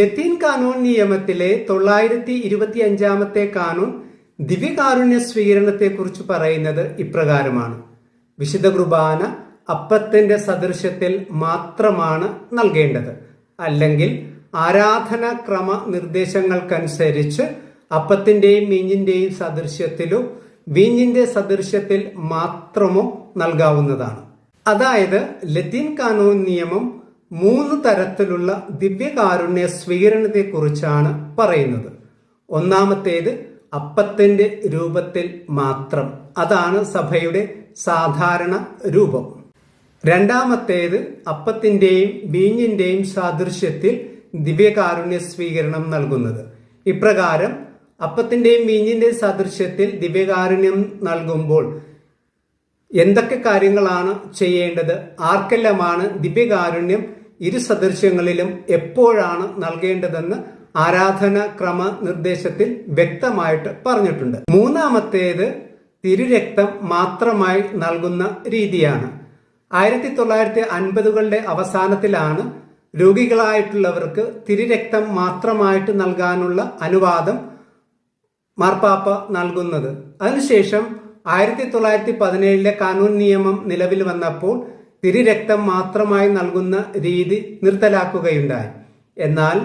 ലത്തീൻ കാനൂൺ നിയമത്തിലെ തൊള്ളായിരത്തി ഇരുപത്തി അഞ്ചാമത്തെ കാനൂൺ ദിവ്യകാരുണ്യ സ്വീകരണത്തെക്കുറിച്ച് പറയുന്നത് ഇപ്രകാരമാണ്. വിശുദ്ധ കുർബാന അപ്പത്തിന്റെ സദൃശ്യത്തിൽ മാത്രമാണ് നൽകേണ്ടത്. അല്ലെങ്കിൽ ആരാധന ക്രമ നിർദ്ദേശങ്ങൾക്കനുസരിച്ച് അപ്പത്തിന്റെയും മീഞ്ഞിന്റെയും സദൃശ്യത്തിലും വീഞ്ഞിന്റെ സദൃശ്യത്തിൽ മാത്രമോ നൽകാവുന്നതാണ്. അതായത് ലത്തീൻ കാനൂൺ നിയമം മൂന്ന് തരത്തിലുള്ള ദിവ്യകാരുണ്യ സ്വീകരണത്തെക്കുറിച്ചാണ് പറയുന്നത്. ഒന്നാമത്തേത് അപ്പത്തിന്റെ രൂപത്തിൽ മാത്രം. അതാണ് സഭയുടെ സാധാരണ രൂപം. രണ്ടാമത്തേത് അപ്പത്തിന്റെയും വീഞ്ഞിന്റെയും സാദൃശ്യത്തിൽ ദിവ്യകാരുണ്യ സ്വീകരണം നൽകുന്നത്. ഇപ്രകാരം അപ്പത്തിന്റെയും വീഞ്ഞിന്റെയും സാദൃശ്യത്തിൽ ദിവ്യകാരുണ്യം നൽകുമ്പോൾ എന്തൊക്കെ കാര്യങ്ങളാണ് ചെയ്യേണ്ടത്? ആർക്കെല്ലാമാണ് ദിവ്യകാരുണ്യം ഇരു സദൃശ്യങ്ങളിലും എപ്പോഴാണ് നൽകേണ്ടതെന്ന് ആരാധന ക്രമ നിർദ്ദേശത്തിൽ വ്യക്തമായിട്ട് പറഞ്ഞിട്ടുണ്ട്. മൂന്നാമത്തേത് തിരുരക്തം മാത്രമായി നൽകുന്ന രീതിയാണ്. ആയിരത്തി തൊള്ളായിരത്തി അൻപതുകളുടെ അവസാനത്തിലാണ് രോഗികളായിട്ടുള്ളവർക്ക് തിരുരക്തം മാത്രമായിട്ട് നൽകാനുള്ള അനുവാദം മാർപ്പാപ്പ നൽകുന്നത്. അതിനുശേഷം ആയിരത്തി തൊള്ളായിരത്തി പതിനേഴിലെ കാനൂൻ നിയമം നിലവിൽ വന്നപ്പോൾ തിരുരക്തം മാത്രമായി നൽകുന്ന രീതി നിർത്തലാക്കുകയുണ്ടായി. എന്നാൽ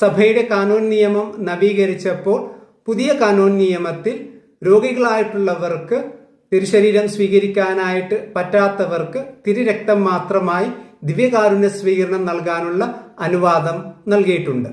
സഭയുടെ കാനൂൺ നിയമം നവീകരിച്ചപ്പോൾ പുതിയ കാനൂൺ നിയമത്തിൽ രോഗികളായിട്ടുള്ളവർക്ക് തിരുശരീരം സ്വീകരിക്കാനായിട്ട് പറ്റാത്തവർക്ക് തിരുരക്തം മാത്രമായി ദിവ്യകാരുണ്യ സ്വീകരണം നൽകാനുള്ള അനുവാദം നൽകിയിട്ടുണ്ട്.